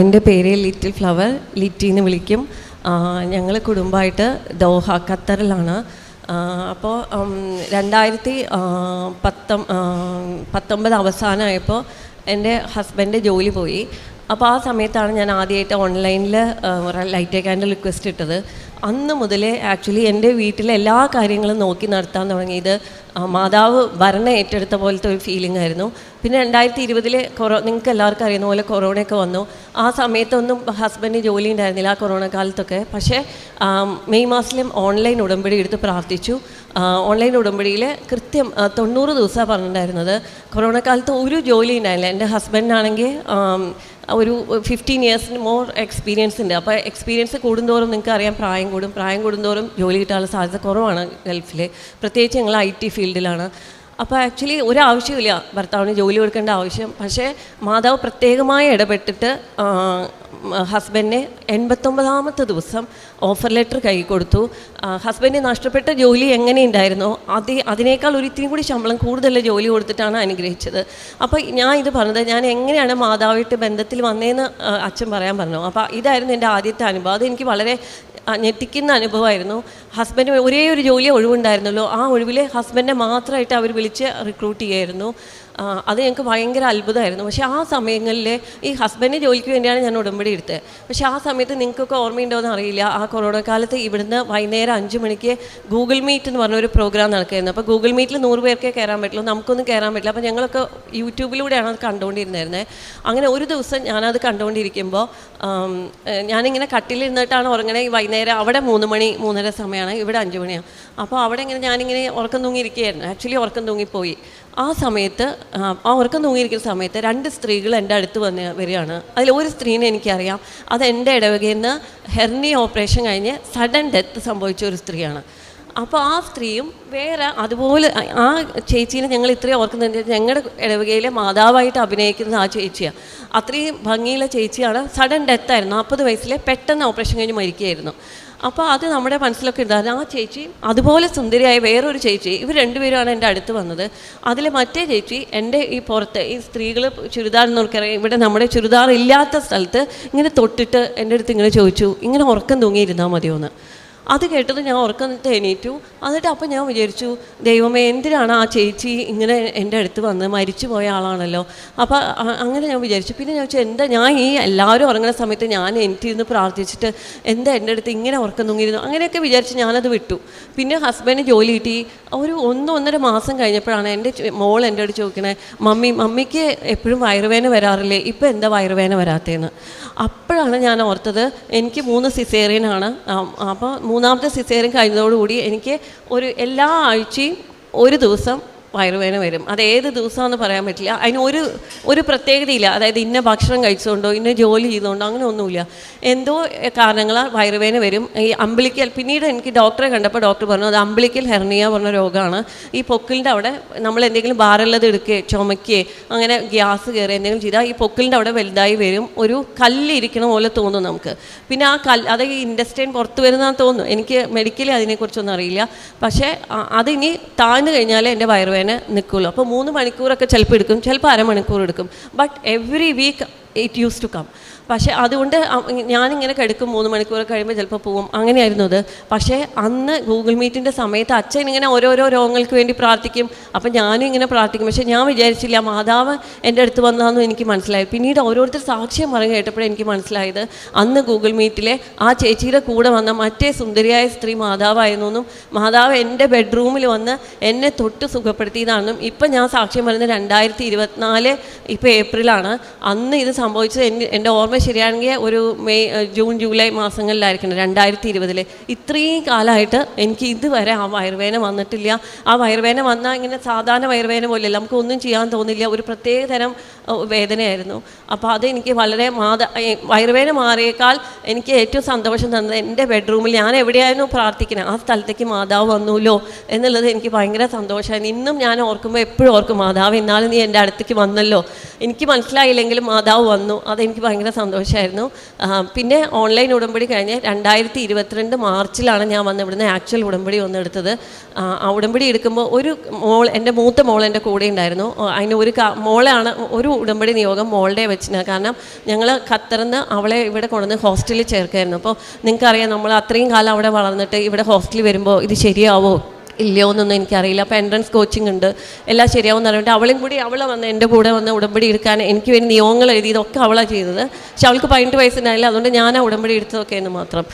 എന്റെ പേര് little flower Litty എന്ന് വിളിക്കും. ഞങ്ങൾ കുടുംബമായിട്ട് ദോഹ ഖത്തറിലാണ്. അപ്പോൾ രണ്ടായിരത്തി പത്തൊ പത്തൊമ്പത് അവസാനമായപ്പോൾ എന്റെ ഹസ്ബൻഡ് ജോലി പോയി. അപ്പോൾ ആ സമയത്താണ് ഞാൻ ആദ്യമായിട്ട് ഓൺലൈനിൽ ലൈറ്റ് ക്യാൻഡിൽ റിക്വസ്റ്റ് ഇട്ടത്. അന്ന് മുതലേ ആക്ച്വലി എന്റെ വീട്ടിലെ എല്ലാ കാര്യങ്ങളും നോക്കി നടത്താൻ തുടങ്ങിയത് മാതാവ് ഭരണം ഏറ്റെടുത്ത പോലത്തെ ഒരു ഫീലിംഗ് ആയിരുന്നു. പിന്നെ രണ്ടായിരത്തി ഇരുപതിൽ കൊറോ നിങ്ങൾക്ക് എല്ലാവർക്കും അറിയുന്ന പോലെ കൊറോണയൊക്കെ വന്നു. ആ സമയത്തൊന്നും ഹസ്ബൻഡിന് ജോലി ഉണ്ടായിരുന്നില്ല ആ കൊറോണ കാലത്തൊക്കെ. പക്ഷേ മെയ് മാസത്തിലും ഓൺലൈൻ ഉടമ്പടി എടുത്ത് പ്രാർത്ഥിച്ചു. ഓൺലൈൻ ഉടമ്പടിയിൽ കൃത്യം തൊണ്ണൂറ് ദിവസമാണ് പറഞ്ഞിട്ടുണ്ടായിരുന്നത്. കൊറോണ കാലത്ത് ഒരു ജോലി ഉണ്ടായില്ല എന്റെ ഹസ്ബൻഡാണെങ്കിൽ ഒരു ഫിഫ്റ്റീൻ ഇയേഴ്സിന് മോർ എക്സ്പീരിയൻസ് ഉണ്ട്. അപ്പോൾ എക്സ്പീരിയൻസ് കൂടുന്തോറും നിങ്ങൾക്ക് അറിയാം പ്രായം കൂടും. പ്രായം കൂടുന്തോറും ജോലി കിട്ടാനുള്ള സാധ്യത കുറവാണ് ഗൾഫിൽ പ്രത്യേകിച്ച് ഞങ്ങൾ ഐ ടി ഫീൽഡിലാണ് അപ്പോൾ ആക്ച്വലി ഒരാവശ്യമില്ല. ഭർത്താവിന് ജോലി കൊടുക്കേണ്ട ആവശ്യം. പക്ഷേ മാതാവ് പ്രത്യേകമായി ഇടപെട്ടിട്ട് ഹസ്ബൻഡിനെ എൺപത്തൊമ്പതാമത്തെ ദിവസം ഓഫർ ലെറ്റർ കൈ കൊടുത്തു. ഹസ്ബൻഡിന് നഷ്ടപ്പെട്ട ജോലി എങ്ങനെയുണ്ടായിരുന്നോ? അത് അതിനേക്കാൾ ഒരിത്തിരി കൂടി ശമ്പളം കൂടുതൽ ജോലി കൊടുത്തിട്ടാണ് അനുഗ്രഹിച്ചത്. അപ്പോൾ ഞാൻ ഇത് പറഞ്ഞത് ഞാൻ എങ്ങനെയാണ് മാതാവായിട്ട് ബന്ധത്തിൽ വന്നതെന്ന് അച്ഛൻ പറയാൻ പറഞ്ഞു. അപ്പോൾ ഇതായിരുന്നു എന്റെ ആദ്യത്തെ അനുഭവം. അത് എനിക്ക് വളരെ ഞെട്ടിക്കുന്ന അനുഭവമായിരുന്നു. ഹസ്ബൻഡ് ഒരേ ഒരു ജോലി ഒഴിവുണ്ടായിരുന്നല്ലോ ആ ഒഴിവിൽ ഹസ്ബൻഡിനെ മാത്രമായിട്ട് അവർ വിളിച്ച് റിക്രൂട്ട് ചെയ്യായിരുന്നു. അത് ഞങ്ങൾക്ക് ഭയങ്കര അത്ഭുതമായിരുന്നു. പക്ഷേ ആ സമയങ്ങളിൽ ഈ ഹസ്ബൻഡ് ജോലിക്ക് വേണ്ടിയാണ് ഞാൻ ഉടമ്പടി എടുത്തത്. പക്ഷേ ആ സമയത്ത് നിങ്ങൾക്കൊക്കെ ഓർമ്മയുണ്ടോ എന്ന് അറിയില്ല. ആ കൊറോണ കാലത്ത് ഇവിടുന്ന് വൈകുന്നേരം അഞ്ച് മണിക്ക് ഗൂഗിൾ മീറ്റ് എന്ന് പറഞ്ഞൊരു പ്രോഗ്രാം നടക്കുകയായിരുന്നു. അപ്പോൾ ഗൂഗിൾ മീറ്റിൽ നൂറ് പേർക്കേ കയറാൻ പറ്റുള്ളൂ. നമുക്കൊന്നും കയറാൻ പറ്റില്ല. അപ്പോൾ ഞങ്ങളൊക്കെ യൂട്യൂബിലൂടെയാണ് അത് കണ്ടുകൊണ്ടിരുന്നത് അങ്ങനെ ഒരു ദിവസം ഞാനത് കണ്ടുകൊണ്ടിരിക്കുമ്പോൾ ഞാനിങ്ങനെ കട്ടിലിരുന്നിട്ടാണ് ഉറങ്ങണേ. വൈകുന്നേരം അവിടെ മൂന്ന് മണി മൂന്നര സമയമാണ്. ഇവിടെ അഞ്ച് മണിയാണ്. അപ്പോൾ അവിടെ ഇങ്ങനെ ഞാനിങ്ങനെ ഉറക്കം തൂങ്ങിയിരിക്കുകയായിരുന്നു. ആക്ച്വലി ഉറക്കം തൂങ്ങിപ്പോയി. ആ സമയത്ത് ആ, ഉറക്കം തൂങ്ങിയിരിക്കുന്ന സമയത്ത് രണ്ട് സ്ത്രീകൾ എന്റെ അടുത്ത് വന്ന് വരികയാണ്. അതിൽ ഒരു സ്ത്രീനെ എനിക്കറിയാം. അത് എന്റെ ഇടവകയിൽ നിന്ന് ഹെർണി ഓപ്പറേഷൻ കഴിഞ്ഞ് സഡൻ ഡെത്ത് സംഭവിച്ച ഒരു സ്ത്രീയാണ്. അപ്പോൾ ആ സ്ത്രീയും വേറെ അതുപോലെ ആ- ആ ചേച്ചീനെ ഞങ്ങൾ ഇത്രയും ഓർക്കുന്നത് ഞങ്ങളുടെ ഇടവകയിലെ മാതാവായിട്ട് അഭിനയിക്കുന്നത് ആ ചേച്ചിയാണ് അത്രയും ഭംഗിയുള്ള ചേച്ചിയാണ്. സഡൻ ഡെത്തായിരുന്നു. നാൽപ്പത് വയസ്സിലെ പെട്ടെന്ന് ഓപ്പറേഷൻ കഴിഞ്ഞ് മരിക്കുകയായിരുന്നു. അപ്പോൾ അത് നമ്മുടെ മനസ്സിലൊക്കെ ഉണ്ടായിരുന്നു ആ ചേച്ചി അതുപോലെ സുന്ദരിയായ വേറൊരു ചേച്ചി ഇവർ രണ്ടുപേരുമാണ് എന്റെ അടുത്ത് വന്നത്. അതിൽ മറ്റേ ചേച്ചി എന്റെ ഈ പുറത്ത് ഈ സ്ത്രീകൾ ചുരിദാർ നോക്കിയറിയാം ഇവിടെ നമ്മുടെ ചുരിദാർ ഇല്ലാത്ത സ്ഥലത്ത് ഇങ്ങനെ തൊട്ടിട്ട് എന്റെ അടുത്ത് ഇങ്ങനെ ചോദിച്ചു ഇങ്ങനെ ഉറക്കം തൂങ്ങിയിരുന്നാൽ മതിയോ എന്ന് അത് കേട്ടത് ഞാൻ ഉറക്കത്തെ എണീറ്റു. എന്നിട്ട് അപ്പം ഞാൻ വിചാരിച്ചു ദൈവമേ എന്തിനാണ് ആ ചേച്ചി ഇങ്ങനെ എന്റെ അടുത്ത് വന്ന് മരിച്ചു പോയ ആളാണല്ലോ അപ്പോൾ അങ്ങനെ ഞാൻ വിചാരിച്ചു. പിന്നെ ഞാൻ വെച്ചാൽ എന്താ ഞാൻ ഈ എല്ലാവരും ഉറങ്ങുന്ന സമയത്ത് ഞാൻ എനിക്കിരുന്ന് പ്രാർത്ഥിച്ചിട്ട് എന്താ എന്റെ അടുത്ത് ഇങ്ങനെ ഉറക്കം തൂങ്ങിയിരുന്നു? അങ്ങനെയൊക്കെ വിചാരിച്ച് ഞാനത് വിട്ടു. പിന്നെ ഹസ്ബൻഡ് ജോലി കിട്ടി. ഒരു ഒന്ന് ഒന്നര മാസം കഴിഞ്ഞപ്പോഴാണ് എന്റെ മോൾ എന്റെ അടുത്ത് ചോദിക്കണേ മമ്മി മമ്മിക്ക് എപ്പോഴും വയറുവേന വരാറില്ലേ? ഇപ്പോൾ എന്താ വയറുവേന വരാത്തേന്ന് അപ്പോഴാണ് ഞാൻ ഓർത്തത് എനിക്ക് മൂന്ന് സിസേറിയനാണ് അപ്പോൾ മൂന്നാമത്തെ സിസേറിയൻ കഴിഞ്ഞതോടുകൂടി എനിക്ക് ഒരു എല്ലാ ആഴ്ചയും ഒരു ദിവസം വയറുവേദന വരും. അത് ഏത് ദിവസമാണെന്ന് പറയാൻ പറ്റില്ല. അതിന് ഒരു ഒരു പ്രത്യേകതയില്ല. അതായത് ഇന്ന ഭക്ഷണം കഴിച്ചുകൊണ്ടോ ഇന്ന ജോലി ചെയ്തുകൊണ്ടോ അങ്ങനെ ഒന്നുമില്ല. എന്തോ കാരണങ്ങളാൽ വയറുവേദന വരും. ഈ അമ്പിളിക്കൽ പിന്നീട് എനിക്ക് ഡോക്ടറെ കണ്ടപ്പോൾ ഡോക്ടർ പറഞ്ഞു അത് അമ്പിളിക്കൽ ഹെർണിയ പറഞ്ഞ രോഗമാണ്. ഈ പൊക്കിലിന്റെ അവിടെ നമ്മൾ എന്തെങ്കിലും ഭാരമുള്ളത് എടുക്കുകയോ ചുമക്കുകയോ അങ്ങനെ ഗ്യാസ് കയറി എന്തെങ്കിലും ചെയ്താൽ ഈ പൊക്കിലിന്റെ അവിടെ വലുതായി വരും. ഒരു കല്ലിരിക്കണ പോലെ തോന്നും നമുക്ക്. പിന്നെ ആ കല്ല് അത് ഈ ഇൻഡസ്ട്രീൻ പുറത്ത് വരുന്നതാണെന്ന് തോന്നുന്നു. എനിക്ക് മെഡിക്കലി അതിനെക്കുറിച്ചൊന്നും അറിയില്ല. പക്ഷേ അതിനി താഴ്ന്നു കഴിഞ്ഞാൽ എന്റെ വയറുവേദന നിൽക്കുള്ളൂ അപ്പോൾ മൂന്ന് മണിക്കൂറൊക്കെ ചിലപ്പോൾ എടുക്കും ചിലപ്പോൾ അരമണിക്കൂർ എടുക്കും. But every week it use to come പക്ഷേ അതുകൊണ്ട് ഞാനിങ്ങനെ കിടക്കും മൂന്ന് മണിക്കൂർ കഴിയുമ്പോൾ ചിലപ്പോൾ പോവും. അങ്ങനെയായിരുന്നു അത്. പക്ഷേ അന്ന് ഗൂഗിൾ മീറ്റിന്റെ സമയത്ത് അച്ഛൻ ഇങ്ങനെ ഓരോരോ രോഗങ്ങൾക്ക് വേണ്ടി പ്രാർത്ഥിക്കും. അപ്പം ഞാനും ഇങ്ങനെ പ്രാർത്ഥിക്കും. പക്ഷേ ഞാൻ വിചാരിച്ചില്ല മാതാവ് എന്റെ അടുത്ത് വന്നതെന്നും എനിക്ക് മനസ്സിലായി. പിന്നീട് ഓരോരുത്തർ സാക്ഷ്യം പറഞ്ഞു കേട്ടപ്പോഴേ എനിക്ക് മനസ്സിലായത്. അന്ന് ഗൂഗിൾ മീറ്റിലെ ആ ചേച്ചിയുടെ കൂടെ വന്ന മറ്റേ സുന്ദരിയായ സ്ത്രീ മാതാവായിരുന്നു എന്നും മാതാവ് എന്റെ ബെഡ്റൂമിൽ വന്ന് എന്നെ തൊട്ട് സുഖപ്പെടുത്തിയതാണെന്നും ഇപ്പം ഞാൻ സാക്ഷ്യം പറയുന്നത് രണ്ടായിരത്തി ഇരുപത്തിനാല് ഇപ്പോൾ ഏപ്രിലാണ്. അന്ന് ഇത് സംഭവിച്ചത് എന്റെ എന്റെ ഓർമ്മ ശരിയാണെങ്കിൽ ഒരു മെയ് ജൂൺ ജൂലൈ മാസങ്ങളിലായിരിക്കണം രണ്ടായിരത്തി ഇരുപതിൽ ഇത്രയും കാലമായിട്ട് എനിക്ക് ഇതുവരെ ആ വയറുവേദന വന്നിട്ടില്ല. ആ വയറുവേദന വന്നാൽ ഇങ്ങനെ സാധാരണ വയറുവേദന പോലെയല്ല. നമുക്ക് ഒന്നും ചെയ്യാൻ തോന്നില്ല. ഒരു പ്രത്യേക തരം വേദനയായിരുന്നു. അപ്പോൾ അതെനിക്ക് വളരെ മാത വയറുവേദന മാറിയേക്കാൾ എനിക്ക് ഏറ്റവും സന്തോഷം തന്നത് എന്റെ ബെഡ്റൂമിൽ ഞാൻ എവിടെയായിരുന്നു പ്രാർത്ഥിക്കുന്നത്? ആ സ്ഥലത്തേക്ക് മാതാവ് വന്നുല്ലോ എന്നുള്ളത് എനിക്ക് ഭയങ്കര സന്തോഷമായിരുന്നു. ഇന്നും ഞാൻ ഓർക്കുമ്പോൾ എപ്പോഴും ഓർക്കും മാതാവ് എന്നാലും നീ എന്റെ അടുത്തേക്ക് വന്നല്ലോ. എനിക്ക് മനസ്സിലായില്ലെങ്കിലും മാതാവ് വന്നു. അതെനിക്ക് ഭയങ്കര സന്തോഷമായിരുന്നു പിന്നെ ഓൺലൈൻ ഉടമ്പടി കഴിഞ്ഞ് രണ്ടായിരത്തി ഇരുപത്തിരണ്ട് മാർച്ചിലാണ് ഞാൻ വന്ന് ഇവിടുന്ന് ആക്ച്വൽ ഉടമ്പടി വന്ന് എടുത്തത്. ഉടമ്പടി എടുക്കുമ്പോൾ ഒരു മോൾ എന്റെ മൂത്ത മോൾ എന്റെ കൂടെ ഉണ്ടായിരുന്നു. അതിന് ഒരു മോളാണ് ഒരു ഉടമ്പടി നിയോഗം മോളുടെ വെച്ചിന്. കാരണം ഞങ്ങൾ ഖത്തറിന്ന് അവളെ ഇവിടെ കൊണ്ടുവന്ന് ഹോസ്റ്റലിൽ ചേർക്കായിരുന്നു. അപ്പോൾ നിങ്ങൾക്കറിയാം നമ്മൾ അത്രയും കാലം അവിടെ വളർന്നിട്ട് ഇവിടെ ഹോസ്റ്റലിൽ വരുമ്പോൾ ഇത് ശരിയാവോ? ഇല്ലയോ എന്നൊന്നും എനിക്കറിയില്ല. അപ്പോൾ എൻട്രൻസ് കോച്ചിങ് ഉണ്ട്. എല്ലാം ശരിയാവും പറഞ്ഞിട്ട് അവളും കൂടി അവളെ വന്ന് എന്റെ കൂടെ വന്ന് ഉടമ്പടി എടുക്കാൻ എനിക്ക് വേണ്ടി നിയമങ്ങൾ എഴുതിയതൊക്കെ അവളാണ് ചെയ്തത്. പക്ഷെ അവൾക്ക് പതിനെട്ട് വയസ്സുണ്ടായില്ല. അതുകൊണ്ട് ഞാൻ ആ ഉടമ്പടി എടുത്തതൊക്കെ എന്ന് മാത്രം.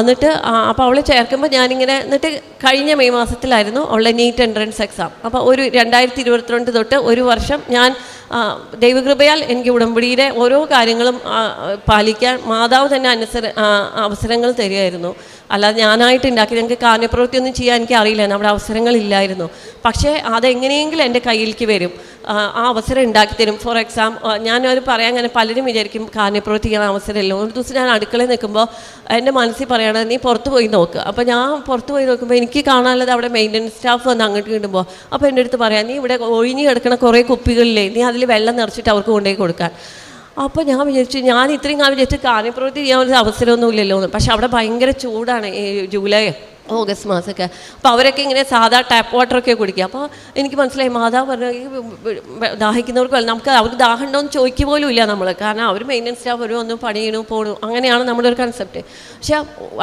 എന്നിട്ട് അപ്പോൾ അവളെ ചേർക്കുമ്പോൾ ഞാനിങ്ങനെ എന്നിട്ട് കഴിഞ്ഞ മെയ് മാസത്തിലായിരുന്നു അവളുടെ നീറ്റ് എൻട്രൻസ് എക്സാം അപ്പോൾ ഒരു രണ്ടായിരത്തി ഇരുപത്തിരണ്ട് തൊട്ട് ഒരു വർഷം ഞാൻ ദൈവകൃപയാൽ എനിക്ക് ഉടമ്പടിയുടെ ഓരോ കാര്യങ്ങളും പാലിക്കാൻ മാതാവ് തന്നെ അനുസര അവസരങ്ങൾ തരികയായിരുന്നു. അല്ലാതെ ഞാനായിട്ട് ഉണ്ടാക്കി ഞങ്ങൾക്ക് കാര്യപ്രവൃത്തി ഒന്നും ചെയ്യാൻ എനിക്ക് അറിയില്ലായിരുന്നു അവിടെ അവസരങ്ങളില്ലായിരുന്നു. പക്ഷേ അതെങ്ങനെയെങ്കിലും എന്റെ കയ്യിലേക്ക് വരും. ആ, അവസരം ഉണ്ടാക്കി തരും. ഫോർ എക്സാം ഞാനൊരു പറയാൻ അങ്ങനെ പലരും വിചാരിക്കും കാര്യപ്രവൃത്തി ചെയ്യാൻ അവസരമില്ല. ഒരു ദിവസം ഞാൻ അടുക്കളയിൽ നിൽക്കുമ്പോൾ എന്റെ മനസ്സിൽ പറയണത് നീ പുറത്ത് പോയി നോക്കുക അപ്പോൾ ഞാൻ പുറത്ത് പോയി നോക്കുമ്പോൾ എനിക്ക് കാണാനുള്ളത് അവിടെ മെയിന്റനൻസ് സ്റ്റാഫ് വന്ന് അങ്ങോട്ട് കിട്ടുമ്പോൾ അപ്പോൾ എന്റെ അടുത്ത് പറയാം നീ ഇവിടെ ഒഴിഞ്ഞ് കിടക്കണ കുറേ കുപ്പികളിലേ നീ അതിൽ വെള്ളം നിറച്ചിട്ട് അവർക്ക് കൊണ്ടുപോയി കൊടുക്കാൻ. അപ്പോൾ ഞാൻ വിചാരിച്ചു ഞാൻ ഇത്രയും കാലം വിചാരിച്ചു കാര്യപ്രവൃത്തി ചെയ്യാൻ ഒരു അവസരമൊന്നും ഇല്ലല്ലോ എന്ന്. പക്ഷെ അവിടെ ഭയങ്കര ചൂടാണ് ഈ ജൂലൈ ഓഗസ്റ്റ് മാസമൊക്കെ. അപ്പോൾ അവരൊക്കെ ഇങ്ങനെ സാധാ ടാപ്പ് വാട്ടറൊക്കെ കുടിക്കുക. അപ്പോൾ എനിക്ക് മനസ്സിലായി മാതാവ് പറഞ്ഞു ദാഹിക്കുന്നവർക്ക് നമുക്ക് അവർക്ക് ദാഹം ഉണ്ടോയെന്ന് ചോദിക്കുക പോലും ഇല്ല നമ്മൾ കാരണം അവർ മെയിന്റനൻസ് സ്റ്റാഫ് വരും ഒന്നും പണി ചെയ്യണു പോണു. അങ്ങനെയാണ് നമ്മുടെ ഒരു കൺസെപ്റ്റ് പക്ഷേ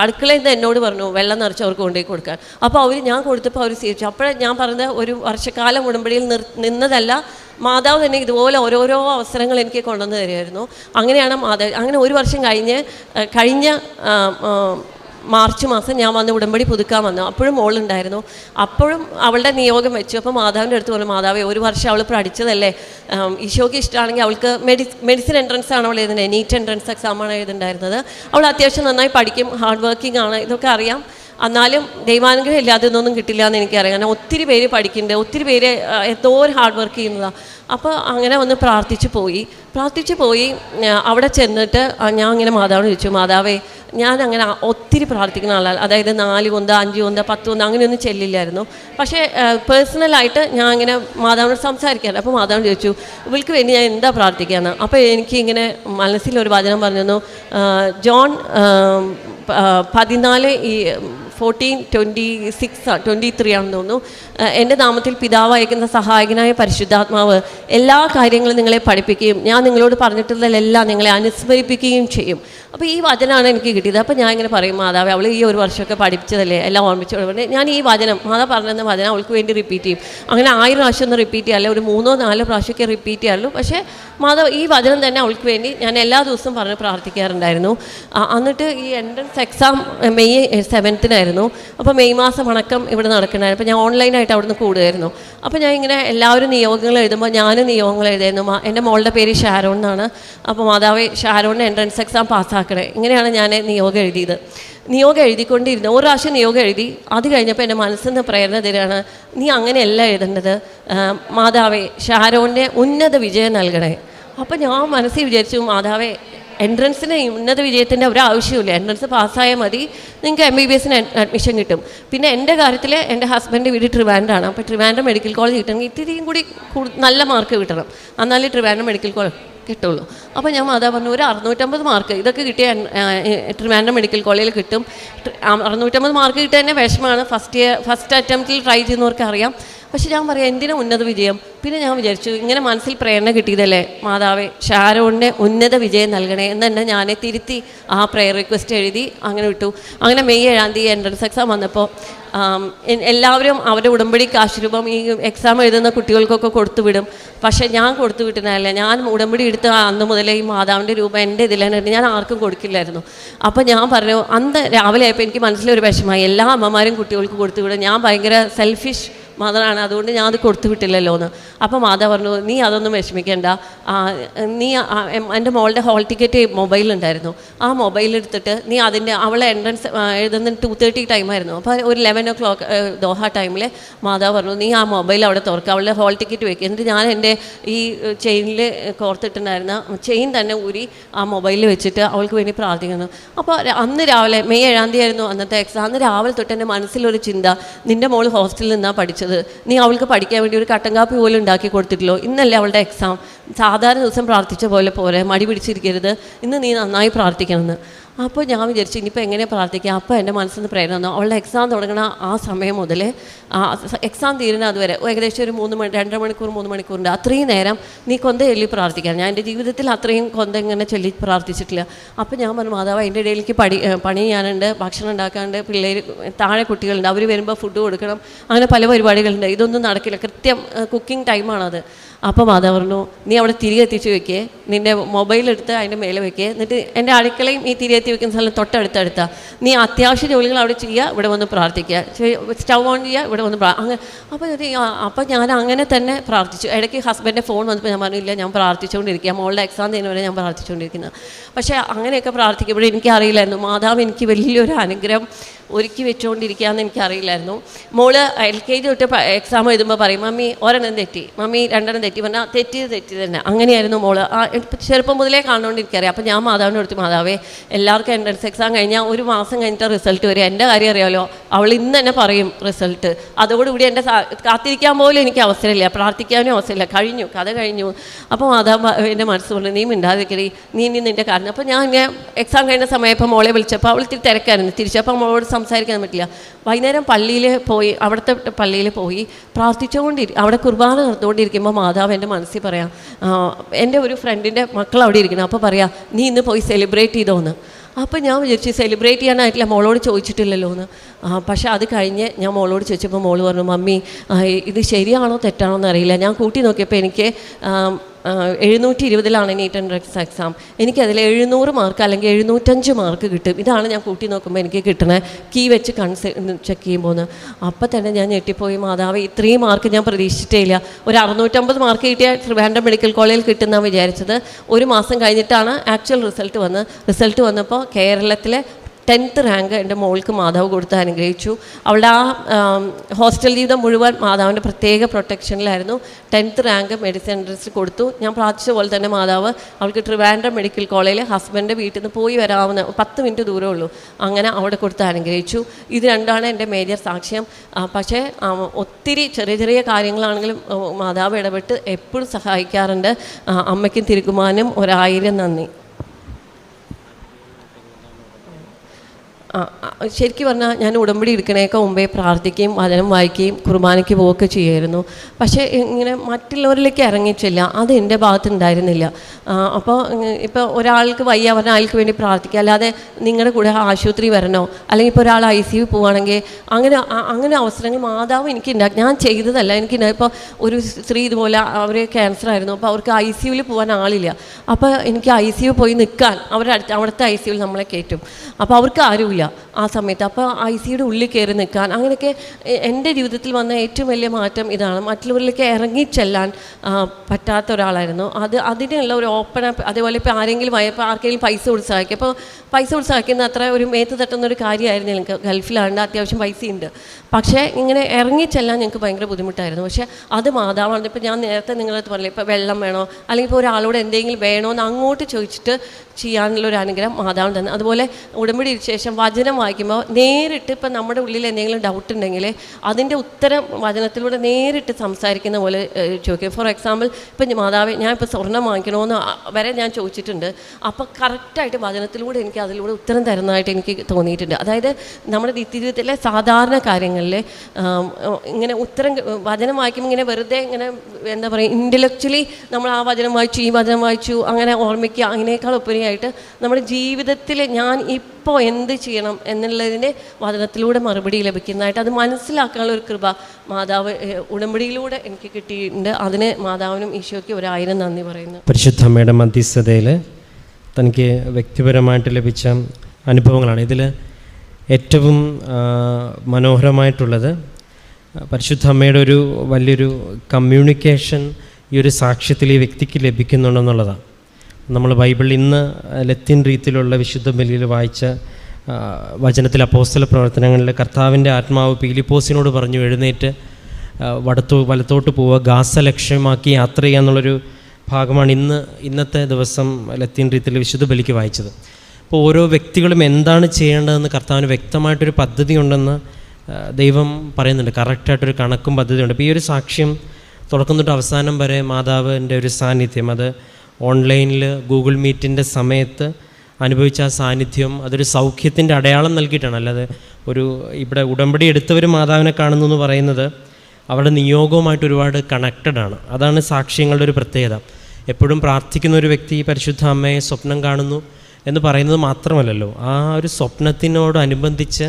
അടുക്കളയിൽ നിന്ന് എന്നോട് പറഞ്ഞു വെള്ളം നിറച്ച് അവർക്ക് കൊണ്ടുപോയി കൊടുക്കാൻ. അപ്പോൾ അവർ ഞാൻ കൊടുത്തപ്പോൾ അവർ സ്വീകരിച്ചു അപ്പോഴേ ഞാൻ പറഞ്ഞത് ഒരു വർഷക്കാലം ഉടമ്പടിയിൽ നിർ നിന്നതല്ല മാതാവ് തന്നെ ഇതുപോലെ ഓരോരോ അവസരങ്ങൾ എനിക്ക് കൊണ്ടുവന്ന് തരുമായിരുന്നു. അങ്ങനെയാണ് മാതാവ് അങ്ങനെ ഒരു വർഷം കഴിഞ്ഞ് കഴിഞ്ഞ മാർച്ച് മാസം ഞാൻ വന്ന് ഉടമ്പടി പുതുക്കാൻ വന്നു. അപ്പോഴും മോളുണ്ടായിരുന്നു. അപ്പോഴും അവളുടെ നിയോഗം വെച്ചു. അപ്പോൾ മാതാവിന്റെ അടുത്ത് പറഞ്ഞു മാതാവേ ഒരു വർഷം അവൾ പഠിച്ചതല്ലേ? ഈശോയ്ക്ക് ഇഷ്ടമാണെങ്കിൽ അവൾക്ക് മെഡി മെഡിസിൻ എൻട്രൻസ് ആണ് അവൾ എഴുതുന്നത്. നീറ്റ് എൻട്രൻസ് എക്സാമാണ് എഴുതുന്നുണ്ടായിരുന്നത് അവൾ അത്യാവശ്യം നന്നായി പഠിക്കും. ഹാർഡ് വർക്കിംഗ് ആണ്. ഇതൊക്കെ അറിയാം. എന്നാലും ദൈവാനുഗ്രഹം ഇല്ലാതെ ഒന്നും കിട്ടില്ല എന്ന് എനിക്കറിയാം. കാരണം ഒത്തിരി പേര് പഠിക്കുന്നുണ്ട്. ഒത്തിരി പേര് എന്തോരം ഹാർഡ് വർക്ക് ചെയ്യുന്നതാണ് അപ്പോൾ അങ്ങനെ ഒന്ന് പ്രാർത്ഥിച്ചു പോയി. പ്രാർത്ഥിച്ചു പോയി അവിടെ ചെന്നിട്ട് ഞാൻ അങ്ങനെ മാതാവിനെ ചോദിച്ചു മാതാവേ ഞാൻ അങ്ങനെ ഒത്തിരി പ്രാർത്ഥിക്കുന്ന ആളാണ് അതായത് നാല് കൊന്ത അഞ്ച് കൊന്ത പത്ത് കൊന്ത അങ്ങനെയൊന്നും ചെല്ലില്ലായിരുന്നു. പക്ഷേ പേഴ്സണലായിട്ട് ഞാൻ അങ്ങനെ മാതാവിനോട് സംസാരിക്കാറ് അപ്പോൾ മാതാവിന് ചോദിച്ചു ഇവൾക്ക് വേണ്ടി ഞാൻ എന്താ പ്രാർത്ഥിക്കുകയെന്ന് അപ്പോൾ എനിക്കിങ്ങനെ മനസ്സിലൊരു വചനം പറഞ്ഞു ജോൺ പതിനാല് ഈ fourteen twenty six twenty three ആണെന്ന് തോന്നുന്നു. എന്റെ നാമത്തിൽ പിതാവ് അയക്കുന്ന സഹായകനായ പരിശുദ്ധാത്മാവ് എല്ലാ കാര്യങ്ങളും നിങ്ങളെ പഠിപ്പിക്കുകയും ഞാൻ നിങ്ങളോട് പറഞ്ഞിട്ടുള്ളതെല്ലാം നിങ്ങളെ അനുസ്മരിപ്പിക്കുകയും ചെയ്യും. അപ്പോൾ ഈ വചനമാണ് എനിക്ക് കിട്ടിയത്. അപ്പോൾ ഞാൻ ഇങ്ങനെ പറയും മാതാവ് അവൾ ഈ ഒരു വർഷമൊക്കെ പഠിപ്പിച്ചതല്ലേ? എല്ലാം ഓർമ്മിച്ചോളൂ പറഞ്ഞു ഞാൻ ഈ വചനം മാതാ പറഞ്ഞെന്ന വചനം അവൾക്ക് വേണ്ടി റിപ്പീറ്റ് ചെയ്യും. അങ്ങനെ ആയിരം പ്രാവശ്യം ഒന്നും റിപ്പീറ്റ് ചെയ്യാറില്ല. ഒരു മൂന്നോ നാലോ പ്രാവശ്യമൊക്കെ റിപ്പീറ്റ് ചെയ്യാറുള്ളൂ. പക്ഷേ മാതാവ് ഈ വചനം തന്നെ അവൾക്ക് വേണ്ടി ഞാൻ എല്ലാ ദിവസവും പറഞ്ഞ് പ്രാർത്ഥിക്കാറുണ്ടായിരുന്നു. എന്നിട്ട് ഈ എൻട്രൻസ് എക്സാം മെയ് സെവൻത്തിനായിരുന്നു അപ്പോൾ മെയ് മാസം അടക്കം ഇവിടെ നടക്കണമായിരുന്നു അപ്പോൾ ഞാൻ ഓൺലൈനായിട്ട് അവിടുന്ന് കൂടുമായിരുന്നു അപ്പോൾ ഞാൻ ഇങ്ങനെ എല്ലാവരും നിയോഗങ്ങൾ എഴുതുമ്പോൾ ഞാനും നിയോഗങ്ങൾ എഴുതായിരുന്നു. എന്റെ മോളുടെ പേര് ഷാരോൺ എന്നാണ്. അപ്പോൾ മാതാവ് ഷാരോണിന്റെ എൻട്രൻസ് എക്സാം പാസ്സാക്കണേ. ഇങ്ങനെയാണ് ഞാൻ നിയോഗം എഴുതിയത്. നിയോഗം എഴുതിക്കൊണ്ടിരുന്നു ഒരു പ്രാവശ്യം നിയോഗം എഴുതി. അത് കഴിഞ്ഞപ്പോൾ എന്റെ മനസ്സിൽ നിന്ന് പ്രേരണ തരികയാണ് നീ അങ്ങനെയല്ല എഴുതേണ്ടത്. മാതാവേ ഷാരോന്റെ ഉന്നത വിജയം നൽകണേ. അപ്പോൾ ഞാൻ മനസ്സിൽ വിചാരിച്ചു മാതാവേ എൻട്രൻസിന് ഉന്നത വിജയത്തിന്റെ ഒരു ആവശ്യമില്ല എൻട്രൻസ് പാസ്സായാൽ മതി. നിങ്ങൾക്ക് എം ബി ബി എസിന് അഡ്മിഷൻ കിട്ടും. പിന്നെ എന്റെ കാര്യത്തിൽ എന്റെ ഹസ്ബൻഡ് വീട് ട്രിവാൻഡാണ് അപ്പോൾ ട്രിവാൻഡ്രം മെഡിക്കൽ കോളേജ് കിട്ടണമെങ്കിൽ ഇത്തിരിയും കൂടി നല്ല മാർക്ക് കിട്ടണം. എന്നാലേ ട്രിവാൻഡ്രം മെഡിക്കൽ കോളേജ് കിട്ടുള്ളൂ. അപ്പോൾ ഞാൻ മാതാ പറഞ്ഞു ഒരു അറുന്നൂറ്റമ്പത് മാർക്ക് ഇതൊക്കെ കിട്ടിയ ട്രിവാൻഡ്രം മെഡിക്കൽ കോളേജിൽ കിട്ടും. അറുന്നൂറ്റമ്പത് മാർക്ക് കിട്ടിയ തന്നെ വിഷമമാണ്. ഫസ്റ്റ് ഇയർ ഫസ്റ്റ് അറ്റംപ്റ്റിൽ ട്രൈ ചെയ്യുന്നവർക്ക് അറിയാം പക്ഷെ ഞാൻ പറയാം എന്തിനാ ഉന്നത വിജയം? പിന്നെ ഞാൻ വിചാരിച്ചു ഇങ്ങനെ മനസ്സിൽ പ്രേരണ കിട്ടിയതല്ലേ? മാതാവേ ഷാരോണിന് ഉന്നത വിജയം നൽകണേ എന്ന് തന്നെ ഞാൻ തിരുത്തി ആ പ്രെയർ റിക്വസ്റ്റ് എഴുതി അങ്ങനെ വിട്ടു. അങ്ങനെ മെയ് ഏഴാം തീയതി എൻട്രൻസ് എക്സാം വന്നപ്പോൾ എല്ലാവരും അവരുടെ ഉടമ്പടി കാശുരൂപം ഈ എക്സാം എഴുതുന്ന കുട്ടികൾക്കൊക്കെ കൊടുത്തു വിടും. പക്ഷേ ഞാൻ കൊടുത്തു വിട്ടുന്നതല്ല ഞാൻ ഉടമ്പടി എടുത്ത് അന്ന് മുതലേ ഈ മാതാവിന്റെ രൂപം എന്റെ ഇതിലാണ് ഞാൻ ആർക്കും കൊടുക്കില്ലായിരുന്നു. അപ്പോൾ ഞാൻ പറഞ്ഞു അന്ന് രാവിലെ ആയപ്പോൾ എനിക്ക് മനസ്സിലൊരു വിഷമമായി. എല്ലാ അമ്മമാരും കുട്ടികൾക്ക് കൊടുത്തു വിടും. ഞാൻ ഭയങ്കര സെൽഫിഷ് മദറാണ്. അതുകൊണ്ട് ഞാൻ അത് കൊടുത്തു വിട്ടില്ലല്ലോ എന്ന്. അപ്പോൾ മാതാ പറഞ്ഞു നീ അതൊന്നും വിഷമിക്കേണ്ട. നീ എന്റെ മോളുടെ ഹോൾ ടിക്കറ്റ് മൊബൈലുണ്ടായിരുന്നു ആ മൊബൈൽ എടുത്തിട്ട് നീ അതിന്റെ അവളെ എൻട്രൻസ് എഴുതുന്ന ടു തേർട്ടി ടൈമായിരുന്നു അപ്പോൾ ഒരു ലെവൻ ഒ ക്ലോക്ക് ദോഹ ടൈമിൽ മാതാ പറഞ്ഞു നീ ആ മൊബൈൽ അവിടെ തുറക്കുക അവളുടെ ഹോൾ ടിക്കറ്റ് വെക്കുക എന്നിട്ട് ഞാൻ എന്റെ ഈ ചെയിനിൽ കോർത്തിട്ടുണ്ടായിരുന്ന ചെയിൻ തന്നെ ഊരി ആ മൊബൈലിൽ വെച്ചിട്ട് അവൾക്ക് വേണ്ടി പ്രാർത്ഥിക്കുന്നു. അപ്പോൾ അന്ന് രാവിലെ മെയ് ഏഴാം തീയതി ആയിരുന്നു അന്നത്തെ എക്സാം അന്ന് രാവിലെ തൊട്ട് എന്റെ മനസ്സിലൊരു ചിന്ത നിന്റെ മോൾ ഹോസ്റ്റലിൽ നിന്നാണ് പഠിച്ചത് കാണിച്ചത് നീ അവൾക്ക് പഠിക്കാൻ വേണ്ടി ഒരു കട്ടൻ കാപ്പി പോലും ഉണ്ടാക്കി കൊടുത്തിട്ടില്ലോ. ഇന്നല്ലേ അവളുടെ എക്സാം സാധാരണ ദിവസം പ്രാർത്ഥിച്ച പോലെ പോലെ മടി പിടിച്ചിരിക്കരുത്. ഇന്ന് നീ നന്നായി പ്രാർത്ഥിക്കണമെന്ന്. അപ്പോൾ ഞാൻ വിചാരിച്ചു ഇനിയിപ്പോൾ എങ്ങനെ പ്രാർത്ഥിക്കാം അപ്പോൾ എന്റെ മനസ്സിൽ നിന്ന് പ്രേരണ വന്നു. അവളുടെ എക്സാം തുടങ്ങണ ആ സമയം മുതൽ ആ എക്സാം തീരുന്ന അതുവരെ ഏകദേശം ഒരു മൂന്ന് മണി രണ്ടര മണിക്കൂർ മൂന്ന് മണിക്കൂറുണ്ട് അത്രയും നേരം നീ കൊന്ത ചൊല്ലി പ്രാർത്ഥിക്കാം ഞാൻ എന്റെ ജീവിതത്തിൽ അത്രയും കൊന്ത ഇങ്ങനെ ചൊല്ലി പ്രാർത്ഥിച്ചിട്ടില്ല. അപ്പോൾ ഞാൻ പറഞ്ഞു മാതാവ് അതിന്റെ ഇടയിലേക്ക് പടി ഏ, പണി ചെയ്യാനുണ്ട് ഭക്ഷണം ഉണ്ടാക്കാനുണ്ട് പിള്ളേർ താഴെ കുട്ടികളുണ്ട് അവർ വരുമ്പോൾ ഫുഡ് കൊടുക്കണം. അങ്ങനെ പല പരിപാടികളുണ്ട്. ഇതൊന്നും നടക്കില്ല. കൃത്യം കുക്കിംഗ് ടൈമാണത് അപ്പോൾ മാതാവ് പറഞ്ഞു നീ അവിടെ തിരികെ വെക്കേ. നിന്റെ മൊബൈൽ എടുത്ത് അതിന്റെ മേലെ വെക്കേ. എന്നിട്ട് എന്റെ അടുക്കളയും ഈ തിരികെ എത്തി വെക്കുന്ന സ്ഥലം തൊട്ടടുത്തടുത്താ. നീ അത്യാവശ്യ ജോലികൾ അവിടെ ചെയ്യുക ഇവിടെ വന്ന് പ്രാർത്ഥിക്കുക. സ്റ്റൗ ഓൺ ചെയ്യുക ഇവിടെ വന്ന് അങ്ങനെ അപ്പോൾ അപ്പോൾ ഞാൻ അങ്ങനെ തന്നെ പ്രാർത്ഥിച്ചു. ഇടയ്ക്ക് ഹസ്ബൻഡിന്റെ ഫോൺ വന്നപ്പോൾ ഞാൻ പറഞ്ഞില്ല ഞാൻ പ്രാർത്ഥിച്ചുകൊണ്ടിരിക്കുക മോളുടെ എക്സാം ചെയ്യുന്ന വരെ ഞാൻ പ്രാർത്ഥിച്ചുകൊണ്ടിരിക്കുന്നത് പക്ഷേ അങ്ങനെയൊക്കെ പ്രാർത്ഥിക്കുമ്പോൾ എനിക്കറിയില്ലായിരുന്നു. മാതാവ് എനിക്ക് വലിയൊരു അനുഗ്രഹം ഒരുക്കി വെച്ചുകൊണ്ടിരിക്കുക എന്ന് എനിക്കറിയില്ലായിരുന്നു. മോൾ എൽ കെ ജി തൊട്ട് എക്സാം എഴുതുമ്പോൾ പറയും മമ്മി ഒരെണ്ണം തെറ്റി. മമ്മി രണ്ടെണ്ണം തെറ്റി. പറഞ്ഞാൽ തെറ്റിയത് തെറ്റി തന്നെ. അങ്ങനെയായിരുന്നു മോൾ. ആ ചെറുപ്പം മുതലേ എനിക്കറിയാം അപ്പം ഞാൻ മാതാവിന്റെ അടുത്ത് മാതാവേ എല്ലാവർക്കും എൻട്രൻസ് എക്സാം കഴിഞ്ഞാൽ ഒരു മാസം കഴിഞ്ഞിട്ട് റിസൾട്ട് വരും എന്റെ കാര്യം അറിയാമല്ലോ അവൾ ഇന്ന് തന്നെ പറയും റിസൾട്ട് അതോടുകൂടി എന്റെ കാത്തിരിക്കാൻ പോലും എനിക്ക് അവസരമില്ല. പ്രാർത്ഥിക്കാനും അവസരമില്ല. കഴിഞ്ഞു കഥ കഴിഞ്ഞു. അപ്പോൾ മാതാവ് എന്റെ മനസ്സ് പറഞ്ഞു നീ മിണ്ടാതിരിക്കടി. നീ നീ നിന്റെ കാരണം അപ്പോൾ ഞാൻ ഇങ്ങനെ എക്സാം കഴിഞ്ഞ സമയം ഇപ്പോൾ മോളെ വിളിച്ചപ്പോൾ അവൾ ഇത്തിരി തിരക്കായിരുന്നു. തിരിച്ചപ്പോൾ മോളോട് സംസാരിക്കാൻ പറ്റില്ല. വൈകുന്നേരം പള്ളിയിൽ പോയി അവിടുത്തെ പള്ളിയിൽ പോയി പ്രാർത്ഥിച്ചുകൊണ്ടിരിക്കും അവിടെ കുർബാന നടന്നുകൊണ്ടിരിക്കുമ്പോൾ മാതാവ് എന്റെ മനസ്സിൽ പറയാം എന്റെ ഒരു ഫ്രണ്ടിന്റെ മക്കൾ അവിടെ ഇരിക്കുന്നു. അപ്പോൾ പറയാം നീ ഇന്ന് പോയി സെലിബ്രേറ്റ് ചെയ്തോന്ന്. അപ്പോൾ ഞാൻ വിചാരിച്ചു സെലിബ്രേറ്റ് ചെയ്യാനായിട്ടില്ല മോളോട് ചോദിച്ചിട്ടില്ലല്ലോ എന്ന് പക്ഷെ അത് കഴിഞ്ഞ് ഞാൻ മോളോട് ചോദിച്ചപ്പോൾ മോൾ പറഞ്ഞു മമ്മി ഇത് ശരിയാണോ തെറ്റാണോ എന്നറിയില്ല. ഞാൻ കൂട്ടി നോക്കിയപ്പോൾ എനിക്ക് എഴുന്നൂറ്റി ഇരുപതിലാണ് നീറ്റ് എൻട്രൻസ് എക്സാം എനിക്കതിൽ എഴുന്നൂറ് മാർക്ക് അല്ലെങ്കിൽ എഴുന്നൂറ്റഞ്ച് മാർക്ക് കിട്ടും. ഇതാണ് ഞാൻ കൂട്ടി നോക്കുമ്പോൾ എനിക്ക് കിട്ടണേ. കീ വെച്ച് കൺസെ ചെക്ക് ചെയ്യുമ്പോൾ അപ്പം തന്നെ ഞാൻ ഞെട്ടിപ്പോയി. മാതാവ് ഇത്രയും മാർക്ക് ഞാൻ പ്രതീക്ഷിച്ചിട്ടേ ഇല്ല. ഒരു അറുന്നൂറ്റമ്പത് മാർക്ക് കിട്ടിയ ട്രിവാൻഡ്രം മെഡിക്കൽ കോളേജിൽ കിട്ടുന്ന വിചാരിച്ചത്. ഒരു മാസം കഴിഞ്ഞിട്ടാണ് ആക്ച്വൽ റിസൾട്ട് വന്ന്. റിസൾട്ട് വന്നപ്പോൾ കേരളത്തിലെ ടെൻത്ത് റാങ്ക് എന്റെ മോൾക്ക് മാതാവ് കൊടുത്ത് അനുഗ്രഹിച്ചു. അവളുടെ ആ ഹോസ്റ്റൽ ജീവിതം മുഴുവൻ മാതാവിന്റെ പ്രത്യേക പ്രൊട്ടക്ഷനിലായിരുന്നു. ടെൻത്ത് റാങ്ക് മെഡിസിൻ എൻട്രൻസ് കൊടുത്തു. ഞാൻ പ്രാർത്ഥിച്ച പോലെ തന്നെ മാതാവ് അവൾക്ക് ട്രിവാൻഡ്രം മെഡിക്കൽ കോളേജിൽ ഹസ്ബൻഡിന്റെ വീട്ടിൽ നിന്ന് പോയി വരാവുന്ന പത്ത് മിനിറ്റ് ദൂരമേ ഉള്ളൂ. അങ്ങനെ അവിടെ കൊടുത്ത് അനുഗ്രഹിച്ചു. ഇത് രണ്ടാണ് എന്റെ മേജർ സാക്ഷ്യം. പക്ഷേ ഒത്തിരി ചെറിയ ചെറിയ കാര്യങ്ങളാണെങ്കിലും മാതാവ് ഇടപെട്ട് എപ്പോഴും സഹായിക്കാറുണ്ട്. അമ്മയ്ക്കും തിരുക്കുമാനും ഒരായിരം നന്ദി ആ, ആ, ശരിക്കും പറഞ്ഞാൽ ഞാൻ ഉടമ്പടി എടുക്കണേക്കാൾ മുമ്പേ പ്രാർത്ഥിക്കുകയും വചനം വായിക്കുകയും കുർബാനയ്ക്ക് പോവുകയൊക്കെ ചെയ്യുമായിരുന്നു പക്ഷേ ഇങ്ങനെ മറ്റുള്ളവരിലേക്ക് ഇറങ്ങിച്ചില്ല അത് എന്റെ ഭാഗത്ത് ഉണ്ടായിരുന്നില്ല അപ്പോൾ ഇപ്പോൾ ഒരാൾക്ക് വയ്യ പറഞ്ഞാൽ അയാൾക്ക് വേണ്ടി പ്രാർത്ഥിക്കുക. അല്ലാതെ നിങ്ങളുടെ കൂടെ ആശുപത്രി വരണോ? അല്ലെങ്കിൽ ഇപ്പോൾ ഒരാൾ ഐ സി യു പോവുകയാണെങ്കിൽ അങ്ങനെ അങ്ങനെ അവസരങ്ങൾ മാതാവ് എനിക്ക് ഉണ്ടാക്കി. ഞാൻ ചെയ്തതല്ല. എനിക്ക് ഇപ്പോൾ ഒരു സ്ത്രീ ഇതുപോലെ അവർ ക്യാൻസർ ആയിരുന്നു. അപ്പോൾ അവർക്ക് ഐ സി യുവിൽ പോകാൻ ആളില്ല. അപ്പോൾ എനിക്ക് ഐ സി യു പോയി നിൽക്കാൻ അവരുടെ അടുത്ത് അവിടുത്തെ ഐ സി യുവിൽ നമ്മളെ കയറ്റും. അപ്പോൾ അവർക്ക് ആരുമില്ല. ആ സമയത്ത്. അപ്പോൾ ഐ സിയുടെ ഉള്ളിൽ കയറി നിൽക്കാൻ. അങ്ങനെയൊക്കെ എന്റെ ജീവിതത്തിൽ വന്ന ഏറ്റവും വലിയ മാറ്റം ഇതാണ്. മറ്റുള്ളവരിലേക്ക് ഇറങ്ങിച്ചെല്ലാൻ പറ്റാത്ത ഒരാളായിരുന്നു. അത് അതിനുള്ള ഒരു ഓപ്പൺ അപ്പ് അതേപോലെ ഇപ്പോൾ ആരെങ്കിലും വയപ്പോൾ ആർക്കെങ്കിലും പൈസ കൊടുത്ത് സഹായിക്കും. അപ്പോൾ പൈസ കൊടുത്ത് സഹായിക്കുന്ന അത്ര ഒരു മേത്ത് തട്ടുന്ന ഒരു കാര്യമായിരുന്നു എനിക്ക്. ഗൾഫിലാണ്ട് അത്യാവശ്യം പൈസയുണ്ട്. പക്ഷേ ഇങ്ങനെ ഇറങ്ങിച്ചെല്ലാൻ ഞങ്ങൾക്ക് ഭയങ്കര ബുദ്ധിമുട്ടായിരുന്നു. പക്ഷേ അത് മാതാവാണ്. ഇപ്പോൾ ഞാൻ നേരത്തെ നിങ്ങളടുത്ത് പറഞ്ഞില്ല ഇപ്പോൾ വെള്ളം വേണോ അല്ലെങ്കിൽ ഇപ്പോൾ ഒരാളോട് എന്തെങ്കിലും വേണോ എന്ന് അങ്ങോട്ട് ചോദിച്ചിട്ട് ചെയ്യാനുള്ള ഒരു അനുഗ്രഹം മാതാവ് തന്നെ. അതുപോലെ ഉടമ്പടി ശേഷം വചനം വായിക്കുമ്പോൾ നേരിട്ട് ഇപ്പം നമ്മുടെ ഉള്ളിൽ എന്തെങ്കിലും ഡൗട്ട് ഉണ്ടെങ്കിൽ അതിന്റെ ഉത്തരം വചനത്തിലൂടെ നേരിട്ട് സംസാരിക്കുന്ന പോലെ ചോദിക്കും ഫോർ എക്സാമ്പിൾ ഇപ്പം മാതാവ് ഞാൻ ഇപ്പോൾ സ്വർണം വാങ്ങിക്കണമെന്ന് വരെ ഞാൻ ചോദിച്ചിട്ടുണ്ട്. അപ്പോൾ കറക്റ്റായിട്ട് വചനത്തിലൂടെ എനിക്ക് അതിലൂടെ ഉത്തരം തരുന്നതായിട്ട് എനിക്ക് തോന്നിയിട്ടുണ്ട്. അതായത് നമ്മുടെ നിത്യജീവിതത്തിലെ സാധാരണ കാര്യങ്ങളിൽ ഇങ്ങനെ ഉത്തരം വചനം വായിക്കുമ്പോൾ ഇങ്ങനെ വെറുതെ ഇങ്ങനെ എന്താ പറയുക ഇന്റലക്ച്വലി നമ്മൾ ആ വചനം വായിച്ചു ഈ വചനം വായിച്ചു അങ്ങനെ ഓർമ്മിക്കുക അതിനേക്കാൾ ഉപരിയായിട്ട് നമ്മുടെ ജീവിതത്തിൽ ഞാൻ ഇപ്പോൾ എന്ത് ചെയ്യണം എന്നുള്ളതിന്റെ വചനത്തിലൂടെ മറുപടി ലഭിക്കുന്നതായിട്ട് അത് മനസ്സിലാക്കാനുള്ള ഒരു കൃപ മാതാവ് ഉടമ്പടിയിലൂടെ എനിക്ക് കിട്ടിയിട്ടുണ്ട്. അതിന് മാതാവിനും ഈശോയ്ക്ക് ഒരായിരം നന്ദി പറയുന്നു. പരിശുദ്ധമ്മയുടെ മധ്യസ്ഥതയിൽ തനിക്ക് വ്യക്തിപരമായിട്ട് ലഭിച്ച അനുഭവങ്ങളാണ്. ഇതിൽ ഏറ്റവും മനോഹരമായിട്ടുള്ളത് പരിശുദ്ധ അമ്മയുടെ ഒരു വലിയൊരു കമ്മ്യൂണിക്കേഷൻ ഈ ഒരു സാക്ഷ്യത്തിൽ ഈ വ്യക്തിക്ക് ലഭിക്കുന്നുണ്ടെന്നുള്ളതാണ്. നമ്മൾ ബൈബിൾ ഇന്ന് ലത്തിൻ രീതിയിലുള്ള വിശുദ്ധ ബലിയിൽ വായിച്ച വചനത്തിൽ അപ്പോസ്തല പ്രവർത്തനങ്ങളിൽ കർത്താവിന്റെ ആത്മാവ് പീലിപ്പോസിനോട് പറഞ്ഞു എഴുന്നേറ്റ് വടത്തു വലത്തോട്ട് പോവുക ഗാസ ലക്ഷ്യമാക്കി യാത്ര ചെയ്യുക എന്നുള്ളൊരു ഭാഗമാണ് ഇന്ന് ഇന്നത്തെ ദിവസം ലത്തീൻ രീതിയിൽ വിശുദ്ധ ബലിക്ക് വായിച്ചത്. അപ്പോൾ ഓരോ വ്യക്തികളും എന്താണ് ചെയ്യേണ്ടതെന്ന് കർത്താവിന് വ്യക്തമായിട്ടൊരു പദ്ധതി ഉണ്ടെന്ന് ദൈവം പറയുന്നുണ്ട്. കറക്റ്റായിട്ടൊരു കണക്കും പദ്ധതിയുണ്ട്. അപ്പോൾ ഈ ഒരു സാക്ഷ്യം തുടക്കം തൊട്ട് അവസാനം വരെ മാതാവിന്റെ ഒരു സാന്നിധ്യം. അത് ഓൺലൈനിൽ ഗൂഗിൾ മീറ്റിന്റെ സമയത്ത് അനുഭവിച്ച ആ സാന്നിധ്യം അതൊരു സൗഖ്യത്തിന്റെ അടയാളം നൽകിയിട്ടാണ്. അല്ലാതെ ഒരു ഇവിടെ ഉടമ്പടി എടുത്തവർ മാതാവിനെ കാണുന്നു എന്ന് പറയുന്നത് അവരുടെ നിയോഗവുമായിട്ട് ഒരുപാട് കണക്റ്റഡ് ആണ്. അതാണ് സാക്ഷ്യങ്ങളുടെ ഒരു പ്രത്യേകത. എപ്പോഴും പ്രാർത്ഥിക്കുന്ന ഒരു വ്യക്തി പരിശുദ്ധ അമ്മയെ സ്വപ്നം കാണുന്നു എന്ന് പറയുന്നത് മാത്രമല്ലല്ലോ. ആ ഒരു സ്വപ്നത്തിനോടനുബന്ധിച്ച്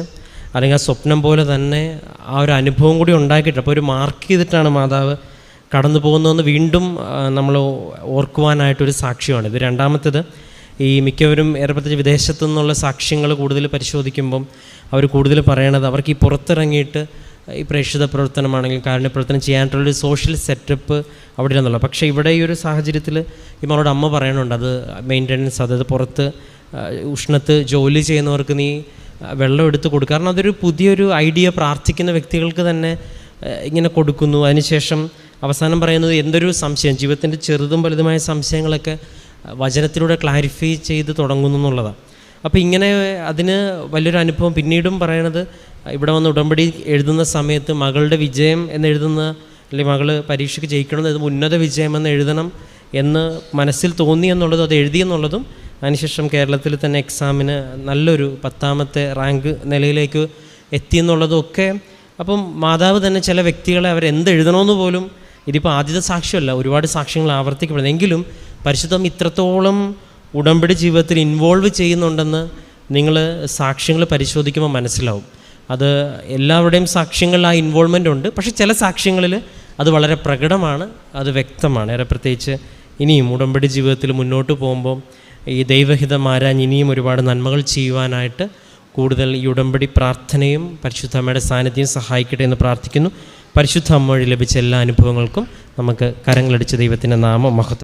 അല്ലെങ്കിൽ ആ സ്വപ്നം പോലെ തന്നെ ആ ഒരു അനുഭവം കൂടി ഉണ്ടാക്കിയിട്ട് അപ്പോൾ ഒരു മാർക്ക് ചെയ്തിട്ടാണ് മാതാവ് കടന്നു പോകുന്നതെന്ന് വീണ്ടും നമ്മൾ ഓർക്കുവാനായിട്ടൊരു സാക്ഷ്യമാണ്. ഇത് രണ്ടാമത്തേത്. ഈ മിക്കവരും പ്രത്യേകിച്ച് വിദേശത്തു നിന്നുള്ള സാക്ഷ്യങ്ങൾ കൂടുതൽ പരിശോധിക്കുമ്പം അവർ കൂടുതൽ പറയണത് അവർക്ക് ഈ പുറത്തിറങ്ങിയിട്ട് ഈ പ്രേക്ഷിത പ്രവർത്തനമാണെങ്കിൽ കാരുണ്യ പ്രവർത്തനം ചെയ്യാനായിട്ടുള്ളൊരു സോഷ്യൽ സെറ്റപ്പ് അവിടെ ഇല്ലെന്നുള്ള പക്ഷേ ഇവിടെ ഈ ഒരു സാഹചര്യത്തിൽ ഈ അമ്മ പറയണുണ്ട് അത് മെയിന്റനൻസ് അതായത് പുറത്ത് ഉഷ്ണത്ത് ജോലി ചെയ്യുന്നവർക്ക് നീ വെള്ളം എടുത്ത് കൊടുക്കുക കാരണം അതൊരു പുതിയൊരു ഐഡിയ പ്രാർത്ഥിക്കുന്ന വ്യക്തികൾക്ക് തന്നെ ഇങ്ങനെ കൊടുക്കുന്നു. അതിനുശേഷം അവസാനം പറയുന്നത് എന്തൊരു സംശയം? ജീവിതത്തിന്റെ ചെറുതും വലുതുമായ സംശയങ്ങളൊക്കെ വചനത്തിലൂടെ ക്ലാരിഫൈ ചെയ്ത് തുടങ്ങുന്നു എന്നുള്ളതാണ്. അപ്പോൾ ഇങ്ങനെ അതിന് വലിയൊരു അനുഭവം. പിന്നീടും പറയണത് ഇവിടെ വന്ന് ഉടമ്പടി എഴുതുന്ന സമയത്ത് മകളുടെ വിജയം എന്ന് എഴുതുന്ന അല്ലെങ്കിൽ മകൾ പരീക്ഷയ്ക്ക് ജയിക്കണം ഇത് ഉന്നത വിജയമെന്ന് എഴുതണം എന്ന് മനസ്സിൽ തോന്നി എന്നുള്ളതും അത് എഴുതി എന്നുള്ളതും അതിനുശേഷം കേരളത്തിൽ തന്നെ എക്സാമിന് നല്ലൊരു പത്താമത്തെ റാങ്ക് നിലയിലേക്ക് എത്തി എന്നുള്ളതും ഒക്കെ. അപ്പം മാതാവ് തന്നെ ചില വ്യക്തികളെ അവരെന്ത് എഴുതണമെന്ന് പോലും ഇതിപ്പോൾ ആദ്യത്തെ സാക്ഷ്യമല്ല ഒരുപാട് സാക്ഷ്യങ്ങൾ ആവർത്തിക്കപ്പെടുന്നത് എങ്കിലും പരിശുദ്ധം ഇത്രത്തോളം ഉടമ്പടി ജീവിതത്തിൽ ഇൻവോൾവ് ചെയ്യുന്നുണ്ടെന്ന് നിങ്ങൾ സാക്ഷ്യങ്ങൾ പരിശോധിക്കുമ്പോൾ മനസ്സിലാവും. അത് എല്ലാവരുടെയും സാക്ഷ്യങ്ങളിൽ ആ ഇൻവോൾവ്മെന്റ് ഉണ്ട്. പക്ഷേ ചില സാക്ഷ്യങ്ങളിൽ അത് വളരെ പ്രകടമാണ് അത് വ്യക്തമാണ്. ഏറെ പ്രത്യേകിച്ച് ഇനിയും ഉടമ്പടി ജീവിതത്തിൽ മുന്നോട്ട് പോകുമ്പോൾ ഈ ദൈവഹിതം ആരാഞ്ഞ് ഇനിയും ഒരുപാട് നന്മകൾ ചെയ്യുവാനായിട്ട് കൂടുതൽ ഈ ഉടമ്പടി പ്രാർത്ഥനയും പരിശുദ്ധമ്മയുടെ സാന്നിധ്യം സഹായിക്കട്ടെ എന്ന് പ്രാർത്ഥിക്കുന്നു. പരിശുദ്ധ അമ്മ വഴി ലഭിച്ച എല്ലാ അനുഭവങ്ങൾക്കും നമുക്ക് കരങ്ങളടിച്ച ദൈവത്തിന്റെ നാമം മഹത്വം.